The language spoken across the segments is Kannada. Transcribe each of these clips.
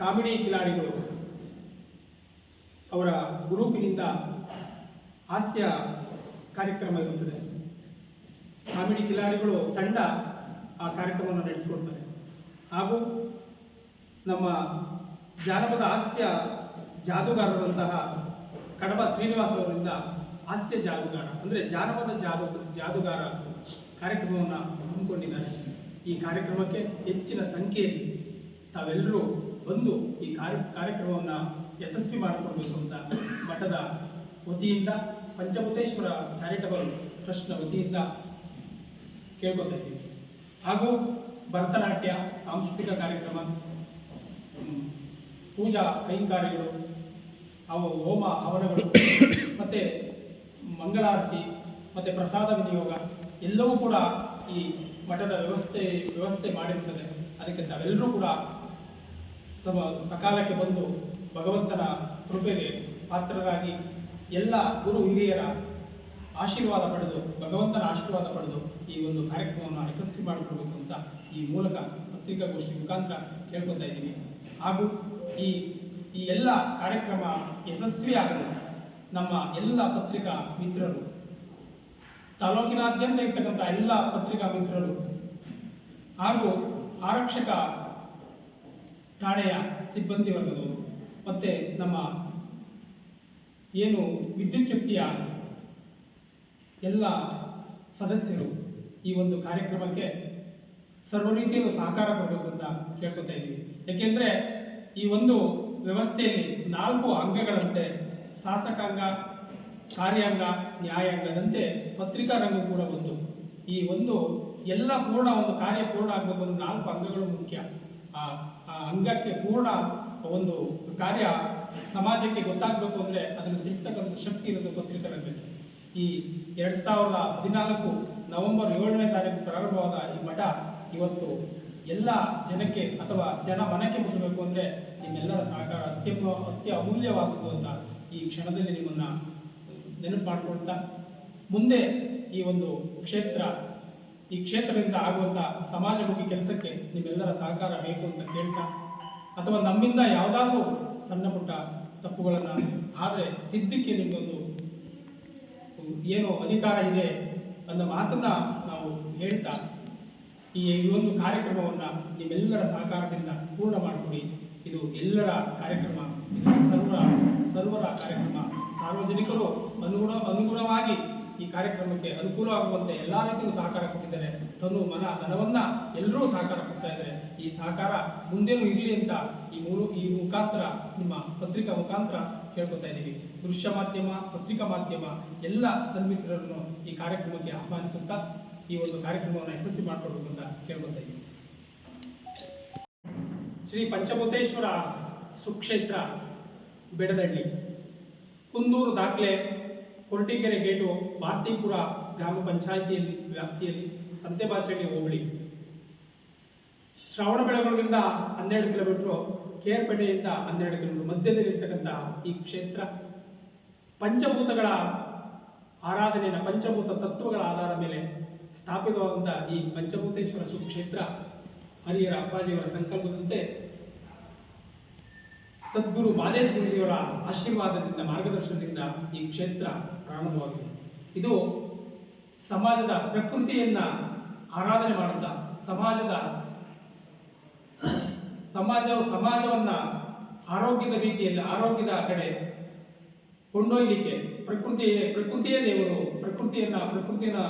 ಕಾಮಿಡಿ ಕಿಲಾಡಿಗಳು ಅವರ ಗ್ರೂಪಿನಿಂದ ಹಾಸ್ಯ ಕಾರ್ಯಕ್ರಮ ಇರುತ್ತದೆ. ಕಾಮಿಡಿ ಕಿಲಾಡಿಗಳು ತಂಡ ಆ ಕಾರ್ಯಕ್ರಮವನ್ನು ನಡೆಸಿಕೊಡ್ತಾರೆ. ಹಾಗೂ ನಮ್ಮ ಜಾನಪದ ಹಾಸ್ಯ ಜಾದೂಗಾರರಂತಹ ಕಡಬ ಶ್ರೀನಿವಾಸ್ ಅವರಿಂದ ಹಾಸ್ಯ ಜಾದೂಗಾರ, ಅಂದರೆ ಜಾನಪದ ಜಾದು, ಜಾದೂಗಾರ ಕಾರ್ಯಕ್ರಮವನ್ನು ಹಮ್ಮಿಕೊಂಡಿದ್ದಾರೆ. ಈ ಕಾರ್ಯಕ್ರಮಕ್ಕೆ ಹೆಚ್ಚಿನ ಸಂಖ್ಯೆಯಲ್ಲಿ ತಾವೆಲ್ಲರೂ ಬಂದು ಈ ಕಾರ್ಯ, ಕಾರ್ಯಕ್ರಮವನ್ನು ಯಶಸ್ವಿ ಮಾಡಿಕೊಡ್ಬೇಕು ಅಂತ ಮಠದ ವತಿಯಿಂದ ಪಂಚಭೂತೇಶ್ವರ ಚಾರಿಟಬಲ್ ಟ್ರಸ್ಟ್ನ ವತಿಯಿಂದ ಕೇಳ್ಕೊತಾ ಇದ್ದೀವಿ ಹಾಗೂ ಭರತನಾಟ್ಯ ಸಾಂಸ್ಕೃತಿಕ ಕಾರ್ಯಕ್ರಮ ಪೂಜಾ ಕೈಂಕಾರ್ಯಗಳು ಅವ ಹೋಮ ಹವನಗಳು, ಮತ್ತು ಮಂಗಳಾರತಿ, ಮತ್ತು ಪ್ರಸಾದ ವಿನಿಯೋಗ, ಎಲ್ಲವೂ ಕೂಡ ಈ ಮಠದ ವ್ಯವಸ್ಥೆ ವ್ಯವಸ್ಥೆ ಮಾಡಿರ್ತದೆ. ಅದಕ್ಕೆ ತಾವೆಲ್ಲರೂ ಕೂಡ ಸಮ ಸಕಾಲಕ್ಕೆ ಬಂದು ಭಗವಂತನ ಕೃಪೆಗೆ ಪಾತ್ರರಾಗಿ ಎಲ್ಲ ಗುರು ಹಿರಿಯರ ಆಶೀರ್ವಾದ ಪಡೆದು, ಭಗವಂತನ ಆಶೀರ್ವಾದ ಪಡೆದು ಈ ಒಂದು ಕಾರ್ಯಕ್ರಮವನ್ನು ಯಶಸ್ವಿ ಮಾಡಿಕೊಡ್ಬೇಕು ಅಂತ ಈ ಮೂಲಕ ಪತ್ರಿಕಾಗೋಷ್ಠಿ ಮುಖಾಂತರ ಕೇಳ್ಕೊತಾ ಇದ್ದೀನಿ. ಹಾಗೂ ಈ ಈ ಎಲ್ಲ ಕಾರ್ಯಕ್ರಮ ಯಶಸ್ವಿ ಆಗಲು ನಮ್ಮ ಎಲ್ಲ ಪತ್ರಿಕಾ ಮಿತ್ರರು, ತಾಲೂಕಿನಾದ್ಯಂತ ಇರ್ತಕ್ಕಂಥ ಎಲ್ಲ ಪತ್ರಿಕಾ ಮಿತ್ರರು ಹಾಗೂ ಆರಕ್ಷಕ ಠಾಣೆಯ ಸಿಬ್ಬಂದಿ ವರ್ಗದವರು ಮತ್ತು ನಮ್ಮ ಏನು ವಿದ್ಯುತ್ ಶಕ್ತಿಯ ಎಲ್ಲ ಸದಸ್ಯರು ಈ ಒಂದು ಕಾರ್ಯಕ್ರಮಕ್ಕೆ ಸರ್ವ ರೀತಿಯಲ್ಲೂ ಸಹಕಾರ ಕೊಡಬೇಕು ಅಂತ ಕೇಳ್ಕೊತಾ ಇದ್ದೀವಿ. ಯಾಕೆಂದರೆ ಈ ಒಂದು ವ್ಯವಸ್ಥೆಯಲ್ಲಿ ನಾಲ್ಕು ಅಂಗಗಳಂತೆ ಶಾಸಕಾಂಗ, ಕಾರ್ಯಾಂಗ, ನ್ಯಾಯಾಂಗದಂತೆ ಪತ್ರಿಕಾ ರಂಗ ಕೂಡ ಒಂದು. ಈ ಒಂದು ಎಲ್ಲ ಪೂರ್ಣ ಒಂದು ಕಾರ್ಯ ಪೂರ್ಣ ಆಗಬೇಕು ನಾಲ್ಕು ಅಂಗಗಳು ಮುಖ್ಯ. ಆ ಅಂಗಕ್ಕೆ ಪೂರ್ಣ ಒಂದು ಕಾರ್ಯ ಸಮಾಜಕ್ಕೆ ಗೊತ್ತಾಗಬೇಕು ಅಂದರೆ ಅದನ್ನು ತಿಳಿಸ್ತಕ್ಕಂಥ ಶಕ್ತಿ ಇರೋದು ಗೊತ್ತಿರ್ತಕ್ಕಂಥದ್ದು ಈ ಎರಡು ಸಾವಿರದ ಹದಿನಾಲ್ಕು ನವೆಂಬರ್ ಏಳನೇ ತಾರೀಕು ಪ್ರಾರಂಭವಾದ ಈ ಮಠ ಇವತ್ತು ಎಲ್ಲ ಜನಕ್ಕೆ ಅಥವಾ ಜನ ಮನಕ್ಕೆ ಮುಟ್ಟಬೇಕು ಅಂದರೆ ನಿಮ್ಮೆಲ್ಲರ ಸಹಕಾರ ಅತ್ಯಮ ಅತ್ಯ ಅಮೂಲ್ಯವಾದದ್ದು ಅಂತ ಈ ಕ್ಷಣದಲ್ಲಿ ನಿಮ್ಮನ್ನು ನೆನಪು ಮಾಡಿಕೊಳ್ತಾ ಮುಂದೆ ಈ ಒಂದು ಕ್ಷೇತ್ರ ಈ ಕ್ಷೇತ್ರದಿಂದ ಆಗುವಂಥ ಸಮಾಜಮುಖಿ ಕೆಲಸಕ್ಕೆ ನಿಮ್ಮೆಲ್ಲರ ಸಹಕಾರ ಬೇಕು ಅಂತ ಕೇಳ್ತಾ, ಅಥವಾ ನಮ್ಮಿಂದ ಯಾವುದಾದ್ರೂ ಸಣ್ಣ ಪುಟ್ಟ ತಪ್ಪುಗಳನ್ನು ಆದರೆ ತಿದ್ದಕ್ಕೆ ನಿಮಗೊಂದು ಏನು ಅಧಿಕಾರ ಇದೆ ಅನ್ನೋ ಮಾತನ್ನ ನಾವು ಹೇಳ್ತಾ, ಈ ಒಂದು ಕಾರ್ಯಕ್ರಮವನ್ನು ನಿಮ್ಮೆಲ್ಲರ ಸಹಕಾರದಿಂದ ಪೂರ್ಣ ಮಾಡಿಕೊಡಿ. ಇದು ಎಲ್ಲರ ಕಾರ್ಯಕ್ರಮ ಸರ್ವರ ಸರ್ವರ ಕಾರ್ಯಕ್ರಮ. ಸಾರ್ವಜನಿಕರು ಅನುಗುಣ, ಅನುಗುಣವಾಗಿ ಈ ಕಾರ್ಯಕ್ರಮಕ್ಕೆ ಅನುಕೂಲವಾಗುವಂತೆ ಎಲ್ಲ ರೀತಿಯೂ ಸಹಕಾರ ಕೊಟ್ಟಿದ್ದಾರೆ. ತನು ಮನ, ಧನವನ್ನ ಎಲ್ಲರೂ ಸಹಕಾರ ಕೊಡ್ತಾ ಇದ್ದಾರೆ. ಈ ಸಹಕಾರ ಮುಂದೇನು ಇರಲಿ ಅಂತ ಈ ಮೂರು, ಈ ಮುಖಾಂತರ, ನಿಮ್ಮ ಪತ್ರಿಕಾ ಮುಖಾಂತರ ಕೇಳ್ಕೊತಾ ಇದ್ದೀವಿ. ದೃಶ್ಯ ಮಾಧ್ಯಮ, ಪತ್ರಿಕಾ ಮಾಧ್ಯಮ, ಎಲ್ಲ ಸನ್ಮಿತ್ರರನ್ನು ಈ ಕಾರ್ಯಕ್ರಮಕ್ಕೆ ಆಹ್ವಾನಿಸುತ್ತಾ ಈ ಒಂದು ಕಾರ್ಯಕ್ರಮವನ್ನು ಯಶಸ್ವಿ ಮಾಡಿಕೊಡ್ಬೇಕು ಅಂತ ಕೇಳ್ಕೊತಾ ಇದ್ದೀವಿ. ಶ್ರೀ ಪಂಚಭೂತೇಶ್ವರ ಸುಕ್ಷೇತ್ರ ಬೆಡದಳ್ಳಿ ಕುಂದೂರು ದಾಖಲೆ ಕೊರಟಿಗೆರೆ ಗೇಟು ಭಾರತೀಪುರ ಗ್ರಾಮ ಪಂಚಾಯಿತಿಯಲ್ಲಿ ವ್ಯಾಪ್ತಿಯಲ್ಲಿ ಸಂತೆಬಾಚಳ್ಳಿ ಹೋಬಳಿ. ಶ್ರವಣಬೆಳಗೊಳದಿಂದ ಹನ್ನೆರಡು ಕಿಲೋಮೀಟ್ರು, ಕೇರ್ಪೇಟೆಯಿಂದ ಹನ್ನೆರಡು ಕಿಲೋಮೀಟರ್ ಮಧ್ಯದಲ್ಲಿರ್ತಕ್ಕಂಥ ಈ ಕ್ಷೇತ್ರ ಪಂಚಭೂತಗಳ ಆರಾಧನೆಯ ಪಂಚಭೂತ ತತ್ವಗಳ ಆಧಾರ ಮೇಲೆ ಸ್ಥಾಪಿತವಾದಂಥ ಈ ಪಂಚಭೂತೇಶ್ವರ ಸುಕ್ಷೇತ್ರ ಹರಿಹರ ಅಪ್ಪಾಜಿಯವರ ಸಂಕಲ್ಪದಂತೆ ಸದ್ಗುರು ಮಾದೇಶ್ ಗುರುಜಿಯವರ ಆಶೀರ್ವಾದದಿಂದ, ಮಾರ್ಗದರ್ಶನದಿಂದ ಈ ಕ್ಷೇತ್ರ ಪ್ರಾರಂಭವಾಗಿದೆ. ಇದು ಸಮಾಜದ ಪ್ರಕೃತಿಯನ್ನ ಆರಾಧನೆ ಮಾಡುತ್ತಾ ಸಮಾಜದ ಸಮಾಜ ಸಮಾಜವನ್ನ ಆರೋಗ್ಯದ ರೀತಿಯಲ್ಲಿ, ಆರೋಗ್ಯದ ಕಡೆ ಕೊಂಡೊಯ್ಯಲಿಕ್ಕೆ ಪ್ರಕೃತಿ ಪ್ರಕೃತಿಯ ದೇವರು ಪ್ರಕೃತಿಯನ್ನ ಪ್ರಕೃತಿಯನ್ನ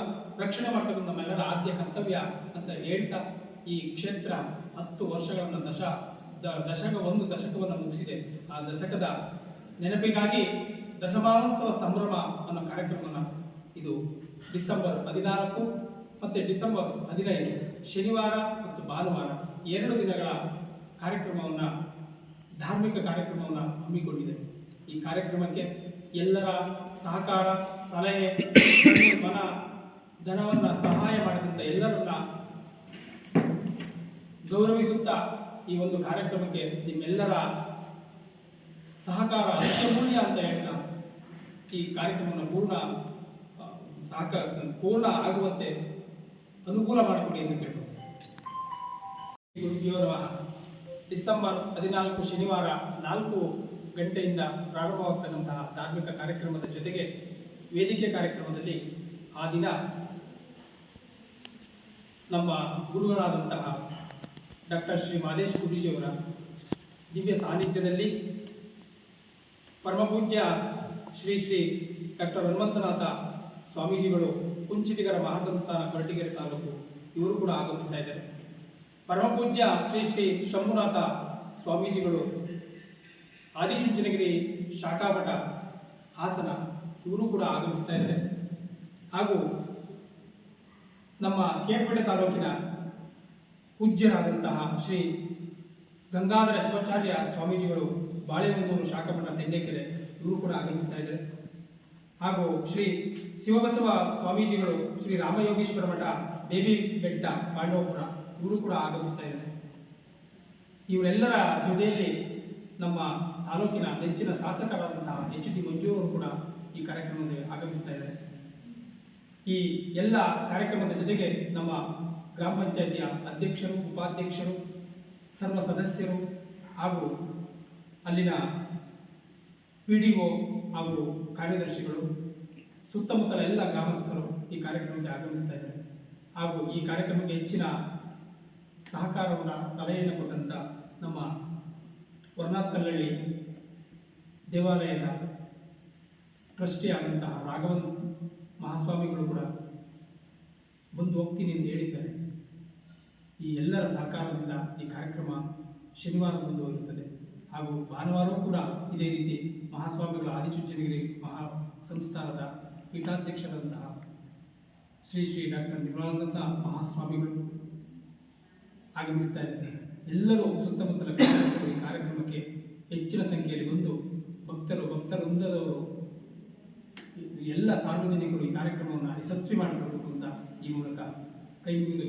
ರಕ್ಷಣೆ ಮಾಡ್ತಕ್ಕಂಥ ನಮ್ಮೆಲ್ಲರ ಆದ್ಯ ಕರ್ತವ್ಯ ಅಂತ ಹೇಳ್ತಾ ಈ ಕ್ಷೇತ್ರ ಹತ್ತು ವರ್ಷಗಳನ್ನ ದಶ ದಶಕ ಒಂದು ದಶಕವನ್ನು ಮುಗಿಸಿದೆ. ಆ ದಶಕದ ನೆನಪಿಗಾಗಿ ದಶಮಾನೋತ್ಸವ ಸಂಭ್ರಮ ಅನ್ನೋ ಕಾರ್ಯಕ್ರಮವನ್ನು ಇದು ಡಿಸೆಂಬರ್ ಹದಿನಾಲ್ಕು ಮತ್ತು ಡಿಸೆಂಬರ್ ಹದಿನೈದು ಶನಿವಾರ ಮತ್ತು ಭಾನುವಾರ ಎರಡು ದಿನಗಳ ಕಾರ್ಯಕ್ರಮವನ್ನು, ಧಾರ್ಮಿಕ ಕಾರ್ಯಕ್ರಮವನ್ನು ಹಮ್ಮಿಕೊಂಡಿದೆ. ಈ ಕಾರ್ಯಕ್ರಮಕ್ಕೆ ಎಲ್ಲರ ಸಹಕಾರ, ಸಲಹೆ, ಮನ, ಧನವನ್ನು ಸಹಾಯ ಮಾಡಿದಂಥ ಎಲ್ಲರನ್ನ ಗೌರವಿಸುತ್ತಾ ಈ ಒಂದು ಕಾರ್ಯಕ್ರಮಕ್ಕೆ ನಿಮ್ಮೆಲ್ಲರ ಸಹಕಾರ ಅತ್ಯಮೂಲ್ಯ ಅಂತ ಹೇಳ್ತಾ ಈ ಕಾರ್ಯಕ್ರಮವನ್ನು ಪೂರ್ಣ ಸಾಕಾರ ಪೂರ್ಣ ಆಗುವಂತೆ ಅನುಕೂಲ ಮಾಡಿಕೊಡಿ ಎಂದು ಗುರುದೇವ ಡಿಸೆಂಬರ್ ಹದಿನಾಲ್ಕು ಶನಿವಾರ ನಾಲ್ಕು ಗಂಟೆಯಿಂದ ಪ್ರಾರಂಭವಾಗ್ತಕ್ಕಂತಹ ಧಾರ್ಮಿಕ ಕಾರ್ಯಕ್ರಮದ ಜೊತೆಗೆ ವೇದಿಕೆ ಕಾರ್ಯಕ್ರಮದಲ್ಲಿ ಆ ದಿನ ನಮ್ಮ ಗುರುಗಳಾದಂತಹ ಡಾಕ್ಟರ್ ಶ್ರೀ ಮಾದೇಶ್ ಗುರೂಜಿಯವರ ದಿವ್ಯ ಸಾನ್ನಿಧ್ಯದಲ್ಲಿ ಪರಮಪೂಜ್ಯ ಶ್ರೀ ಶ್ರೀ ಡಾಕ್ಟರ್ ಹನುಮಂತನಾಥ ಸ್ವಾಮೀಜಿಗಳು ಕುಂಚಿಟಿಗರ ಮಹಾಸಂಸ್ಥಾನ ಕೊರಟಗೆರೆ ತಾಲೂಕು ಇವರು ಕೂಡ ಆಗಮಿಸ್ತಾ ಇದ್ದಾರೆ. ಪರಮಪೂಜ್ಯ ಶ್ರೀ ಶ್ರೀ ಶಂಭುನಾಥ ಸ್ವಾಮೀಜಿಗಳು ಆದಿಚುಂಚನಗಿರಿ ಶಾಖಾಮಠ ಹಾಸನ ಇವರು ಕೂಡ ಆಗಮಿಸ್ತಾ ಇದ್ದಾರೆ. ಹಾಗೂ ನಮ್ಮ ಕೇಪೇಟೆ ತಾಲೂಕಿನ ಪೂಜ್ಯರಾದಂತಹ ಶ್ರೀ ಗಂಗಾಧರ ಶಿವಾಚಾರ್ಯ ಸ್ವಾಮೀಜಿಗಳು ಬಾಳೆಹೊಂದೂರು ಶಾಖಾಮಠ ತೆಂಡೆಕೆರೆ ಇವರು ಕೂಡ ಆಗಮಿಸ್ತಾ ಇದ್ದಾರೆ. ಹಾಗೂ ಶ್ರೀ ಶಿವಬಸವ ಸ್ವಾಮೀಜಿಗಳು ಶ್ರೀ ರಾಮಯೋಗೇಶ್ವರ ಮಠ ಬೇಬಿ ಬೆಟ್ಟ ಪಾಂಡವಪುರ ಇವರು ಕೂಡ ಆಗಮಿಸ್ತಾ ಇದ್ದಾರೆ. ಇವರೆಲ್ಲರ ಜೊತೆಯಲ್ಲಿ ನಮ್ಮ ತಾಲೂಕಿನ ನೆಚ್ಚಿನ ಶಾಸಕರಾದಂತಹ ಎಚ್ ಡಿ ಮಂಜು ಅವರು ಕೂಡ ಈ ಕಾರ್ಯಕ್ರಮದಲ್ಲಿ ಆಗಮಿಸ್ತಾ ಇದ್ದಾರೆ. ಈ ಎಲ್ಲ ಕಾರ್ಯಕ್ರಮದ ಜೊತೆಗೆ ನಮ್ಮ ಗ್ರಾಮ ಪಂಚಾಯಿತಿಯ ಅಧ್ಯಕ್ಷರು, ಉಪಾಧ್ಯಕ್ಷರು, ಸರ್ವ ಸದಸ್ಯರು ಹಾಗೂ ಅಲ್ಲಿನ ಪಿ ಡಿ ಒ ಹಾಗೂ ಕಾರ್ಯದರ್ಶಿಗಳು, ಸುತ್ತಮುತ್ತಲ ಎಲ್ಲ ಗ್ರಾಮಸ್ಥರು ಈ ಕಾರ್ಯಕ್ರಮಕ್ಕೆ ಆಗಮಿಸ್ತಾ ಇದ್ದಾರೆ. ಹಾಗೂ ಈ ಕಾರ್ಯಕ್ರಮಕ್ಕೆ ಹೆಚ್ಚಿನ ಸಹಕಾರವನ್ನು, ಸಲಹೆಯನ್ನು ಕೊಟ್ಟಂಥ ನಮ್ಮ ವರ್ನಾಥ್ ಕಲ್ಲಳ್ಳಿ ದೇವಾಲಯದ ಟ್ರಸ್ಟಿ ಆದಂತಹ ರಾಘವನ್ ಮಹಾಸ್ವಾಮಿಗಳು ಕೂಡ ಬಂದು ಹೋಗ್ತೀನಿ ಅಂತ ಹೇಳಿದ್ದಾರೆ. ಈ ಎಲ್ಲರ ಸಹಕಾರದಿಂದ ಈ ಕಾರ್ಯಕ್ರಮ ಶನಿವಾರ ಇರುತ್ತದೆ ಹಾಗೂ ಭಾನುವಾರ ಕೂಡ ಇದೇ ರೀತಿ ಮಹಾಸ್ವಾಮಿಗಳ ಆದಿಚುಂಚನಗಿರಿ ಮಹಾ ಸಂಸ್ಥಾನದ ಪೀಠಾಧ್ಯಕ್ಷರಂತಹ ಶ್ರೀ ಶ್ರೀ ಡಾಕ್ಟರ್ ನಿರ್ಮಲಾನಂದ ಮಹಾಸ್ವಾಮಿಗಳು ಆಗಮಿಸ್ತಾ ಇದ್ದಾರೆ. ಎಲ್ಲರೂ ಸುತ್ತಮುತ್ತಲ ಈ ಕಾರ್ಯಕ್ರಮಕ್ಕೆ ಹೆಚ್ಚಿನ ಸಂಖ್ಯೆಯಲ್ಲಿ ಬಂದು ಭಕ್ತರು ಭಕ್ತರ ವೃಂದದವರು ಎಲ್ಲ ಸಾರ್ವಜನಿಕರು ಈ ಕಾರ್ಯಕ್ರಮವನ್ನು ಯಶಸ್ವಿ ಮಾಡಬೇಕು ಅಂತ ಈ ಮೂಲಕ ಕೈ ಮುಂದೆ